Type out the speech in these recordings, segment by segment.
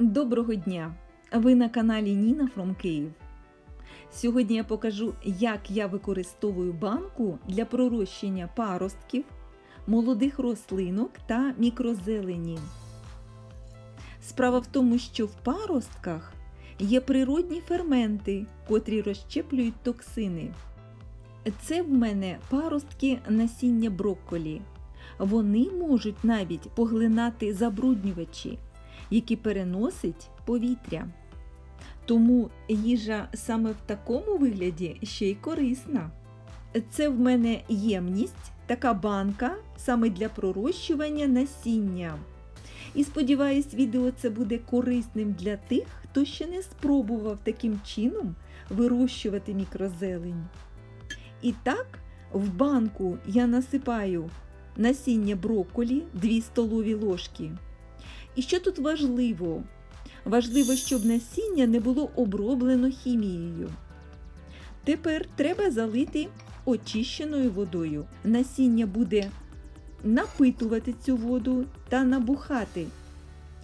Доброго дня! Ви на каналі Ніна From Київ. Сьогодні я покажу, як я використовую банку для пророщення паростків, молодих рослинок та мікрозелені. Справа в тому, що в паростках є природні ферменти, котрі розщеплюють токсини. Це в мене паростки насіння брокколі. Вони можуть навіть поглинати забруднювачі які переносить повітря. Тому їжа саме в такому вигляді ще й корисна. Це в мене ємність, така банка саме для пророщування насіння. І сподіваюсь, відео це буде корисним для тих, хто ще не спробував таким чином вирощувати мікрозелень. І так, в банку я насипаю насіння брокколі 2 столові ложки. І що тут важливо? Важливо, щоб насіння не було оброблено хімією. Тепер треба залити очищеною водою. Насіння буде напитувати цю воду та набухати.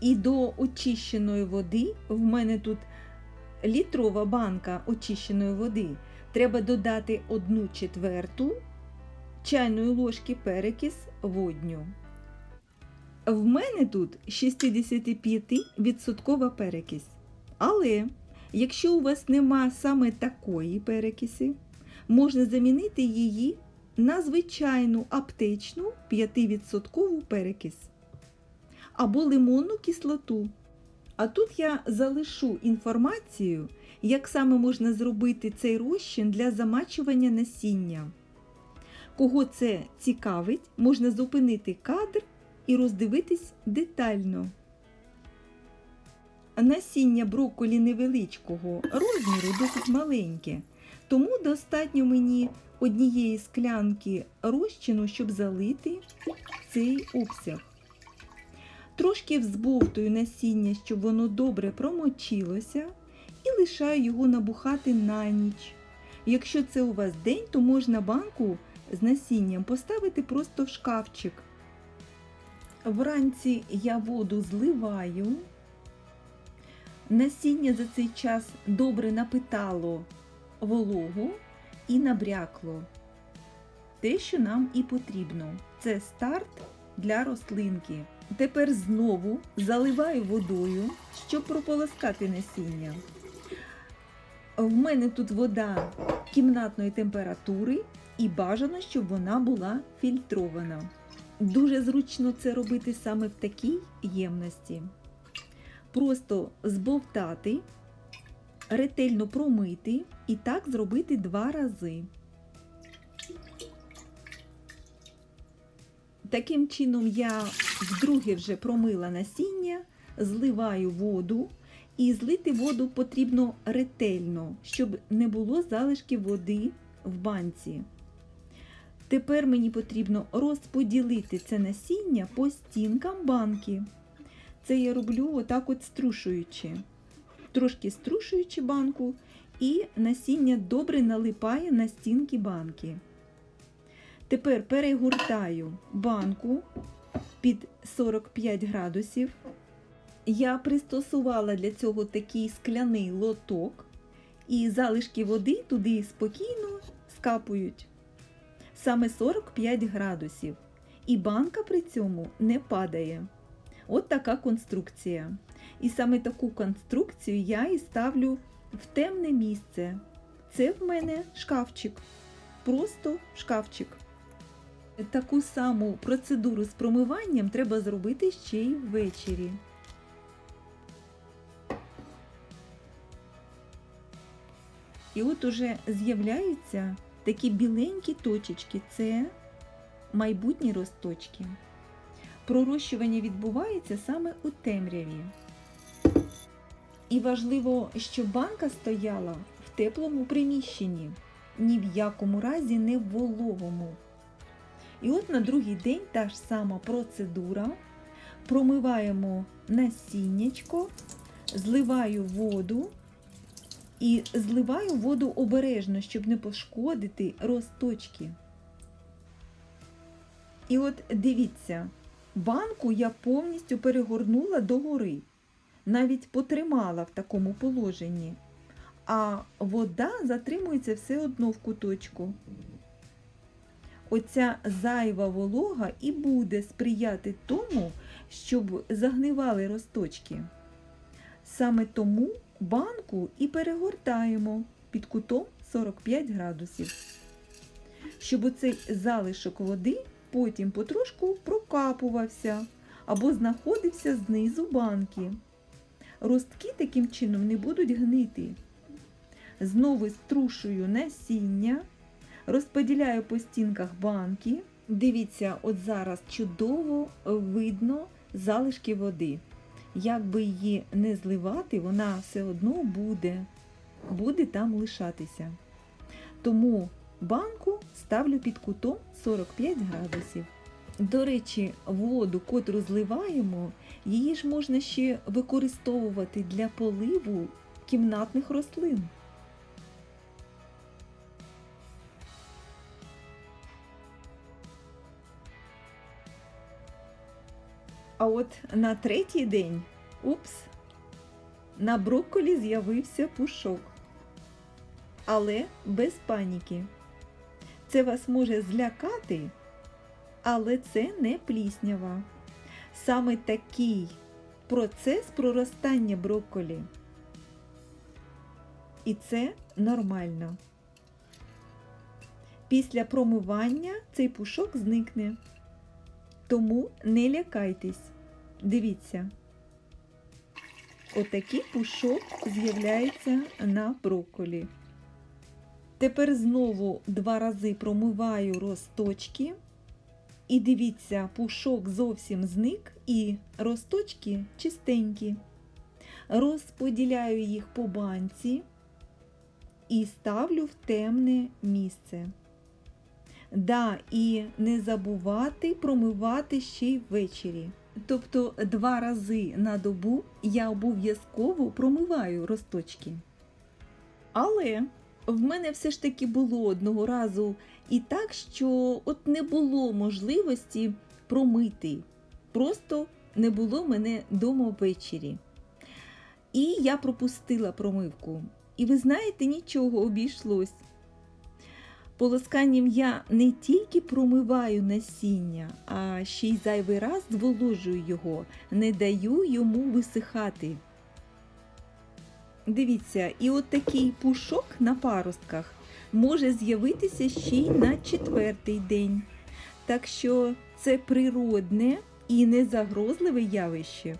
І до очищеної води, в мене тут літрова банка очищеної води, треба додати 1 четверту чайної ложки перекис водню. В мене тут 65% перекись. Але якщо у вас нема саме такої перекиси, можна замінити її на звичайну аптечну 5% перекис або лимонну кислоту. А тут я залишу інформацію, як саме можна зробити цей розчин для замачування насіння. Кого це цікавить, можна зупинити кадр і роздивитись детально. Насіння брокколі невеличкого розміру досить маленьке, тому достатньо мені однієї склянки розчину, щоб залити цей обсяг. Трошки взбовтую насіння, щоб воно добре промочилося, і лишаю його набухати на ніч. Якщо це у вас день, то можна банку з насінням поставити просто в шкафчик. Вранці я воду зливаю. Насіння за цей час добре напитало вологу і набрякло. Те, що нам і потрібно. Це старт для рослинки. Тепер знову заливаю водою, щоб прополоскати насіння. В мене тут вода кімнатної температури і бажано, щоб вона була фільтрована. Дуже зручно це робити саме в такій ємності. Просто збовтати, ретельно промити і так зробити два рази. Таким чином я вдруге вже промила насіння, зливаю воду, і злити воду потрібно ретельно, щоб не було залишків води в банці. Тепер мені потрібно розподілити це насіння по стінкам банки. Це я роблю отак от струшуючи. Трошки струшуючи банку, і насіння добре налипає на стінки банки. Тепер перегортаю банку під 45 градусів. Я пристосувала для цього такий скляний лоток, і залишки води туди спокійно скапують саме 45 градусів. І банка при цьому не падає. От така конструкція. І саме таку конструкцію я і ставлю в темне місце. Це в мене шкафчик. Просто шкафчик. Таку саму процедуру з промиванням треба зробити ще й ввечері. І от уже з'являються такі біленькі точечки це майбутні росточки. Пророщування відбувається саме у темряві. І важливо, щоб банка стояла в теплому приміщенні, ні в якому разі не в вологому. І от на другий день та ж сама процедура. Промиваємо насіннячко, зливаю воду. І зливаю воду обережно, щоб не пошкодити росточки. І от дивіться, банку я повністю перегорнула догори. навіть потримала в такому положенні, а вода затримується все одно в куточку. Оця зайва волога і буде сприяти тому, щоб загнивали росточки. Саме тому банку і перегортаємо під кутом 45 градусів, щоб оцей залишок води потім потрошку прокапувався або знаходився знизу банки. Ростки таким чином не будуть гнити. Знову струшую насіння, розподіляю по стінках банки. Дивіться, от зараз чудово видно залишки води. Як би її не зливати, вона все одно буде, буде там лишатися. Тому банку ставлю під кутом 45 градусів. До речі, воду, котру зливаємо, її ж можна ще використовувати для поливу кімнатних рослин. А от на третій день, упс, на брокколі з'явився пушок. Але без паніки. Це вас може злякати, але це не пліснява. Саме такий процес проростання брокколі. І це нормально. Після промивання цей пушок зникне. Тому не лякайтесь. Дивіться. Отакий пушок з'являється на брокколі. Тепер знову два рази промиваю росточки. І дивіться, пушок зовсім зник і росточки чистенькі. Розподіляю їх по банці і ставлю в темне місце. Да, і не забувати промивати ще й ввечері. Тобто два рази на добу я обов'язково промиваю росточки. Але в мене все ж таки було одного разу і так, що от не було можливості промити. Просто не було мене дома ввечері. І я пропустила промивку. І ви знаєте, нічого обійшлось. Полосканням я не тільки промиваю насіння, а ще й зайвий раз зволожую його, не даю йому висихати. Дивіться, і от такий пушок на паростках може з'явитися ще й на четвертий день. Так що це природне і незагрозливе явище.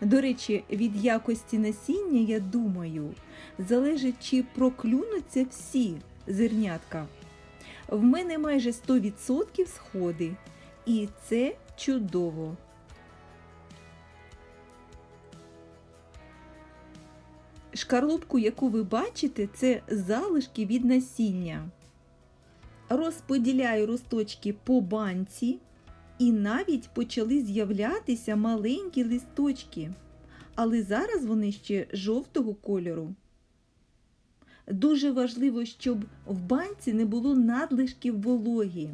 До речі, від якості насіння, я думаю, залежить, чи проклюнуться всі зернятка. В мене майже 100% сходи, і це чудово. Шкарлупку, яку ви бачите, це залишки від насіння. Розподіляю росточки по банці, і навіть почали з'являтися маленькі листочки, але зараз вони ще жовтого кольору. Дуже важливо, щоб в банці не було надлишків вологі.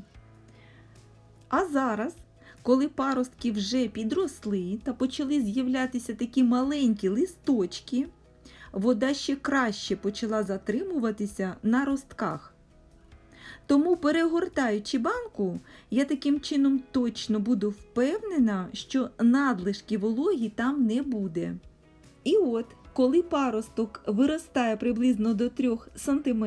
А зараз, коли паростки вже підросли та почали з'являтися такі маленькі листочки, вода ще краще почала затримуватися на ростках. Тому, перегортаючи банку, я таким чином точно буду впевнена, що надлишки вологі там не буде. І от, коли паросток виростає приблизно до 3 см,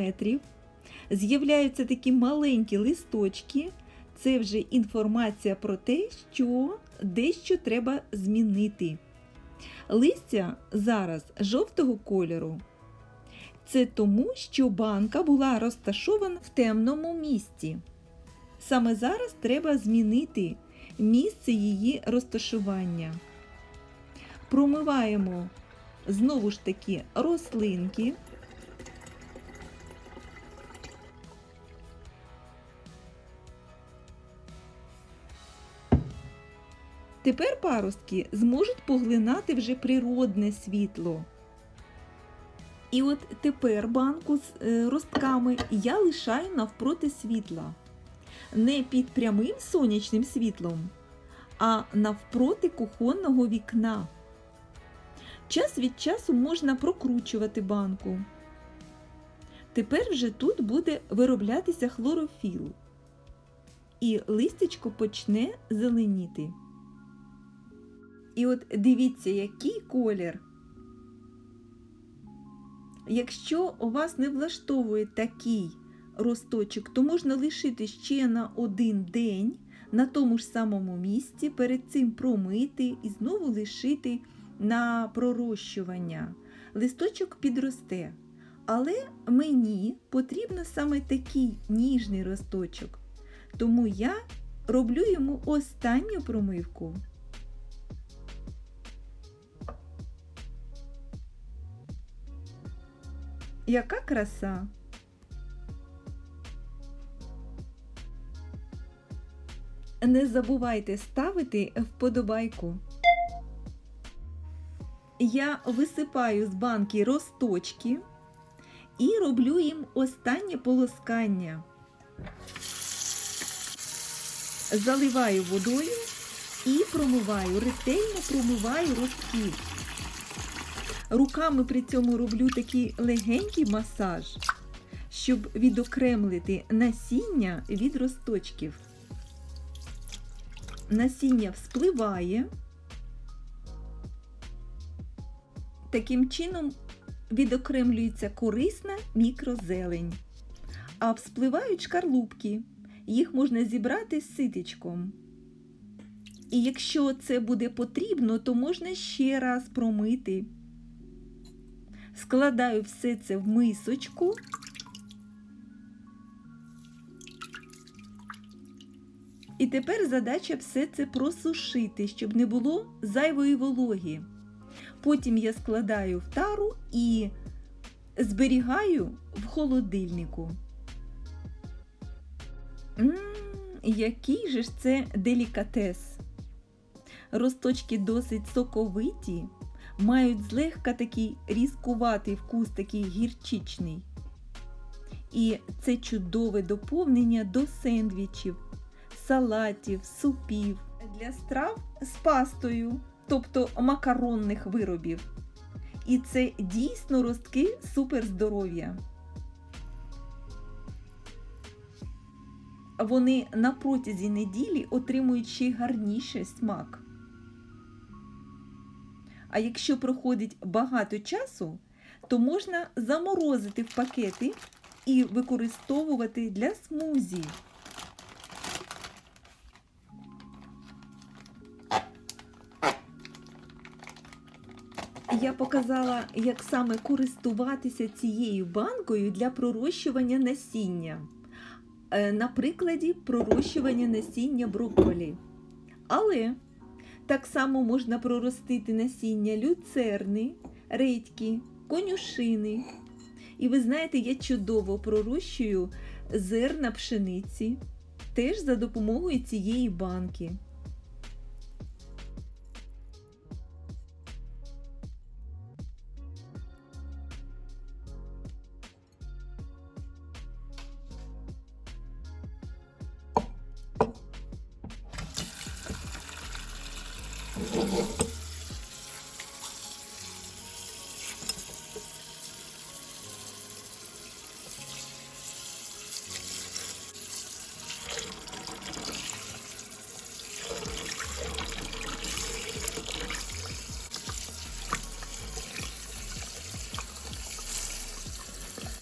з'являються такі маленькі листочки, це вже інформація про те, що дещо треба змінити. Листя зараз жовтого кольору. Це тому, що банка була розташована в темному місці. Саме зараз треба змінити місце її розташування. Промиваємо знову ж таки рослинки. Тепер паростки зможуть поглинати вже природне світло. І от тепер банку з е, ростками я лишаю навпроти світла. Не під прямим сонячним світлом, а навпроти кухонного вікна. Час від часу можна прокручувати банку. Тепер вже тут буде вироблятися хлорофіл. І листячко почне зеленіти. І от дивіться, який колір. Якщо у вас не влаштовує такий росточок, то можна лишити ще на один день на тому ж самому місці, перед цим промити і знову лишити на пророщування. Листочок підросте. Але мені потрібно саме такий ніжний росточок. Тому я роблю йому останню промивку. Яка краса! Не забувайте ставити вподобайку. Я висипаю з банки росточки і роблю їм останнє полоскання. Заливаю водою і промиваю, ретельно промиваю ростки. Руками при цьому роблю такий легенький масаж, щоб відокремлити насіння від росточків. Насіння вспливає. Таким чином відокремлюється корисна мікрозелень, а вспливають шкарлупки. Їх можна зібрати з ситечком. І якщо це буде потрібно, то можна ще раз промити. Складаю все це в мисочку. І тепер задача все це просушити, щоб не було зайвої вологі. Потім я складаю в тару і зберігаю в холодильнику. Ммм, який же ж це делікатес! Росточки досить соковиті, мають злегка такий різкуватий вкус, такий гірчичний. І це чудове доповнення до сендвічів, салатів, супів, для страв з пастою, тобто макаронних виробів. І це дійсно ростки суперздоров'я. Вони на протязі неділі отримують ще гарніший смак. А якщо проходить багато часу, то можна заморозити в пакети і використовувати для смузі. Я показала, як саме користуватися цією банкою для пророщування насіння. Е, На прикладі пророщування насіння брокколі. Але так само можна проростити насіння люцерни, редьки, конюшини. І ви знаєте, я чудово пророщую зерна пшениці теж за допомогою цієї банки.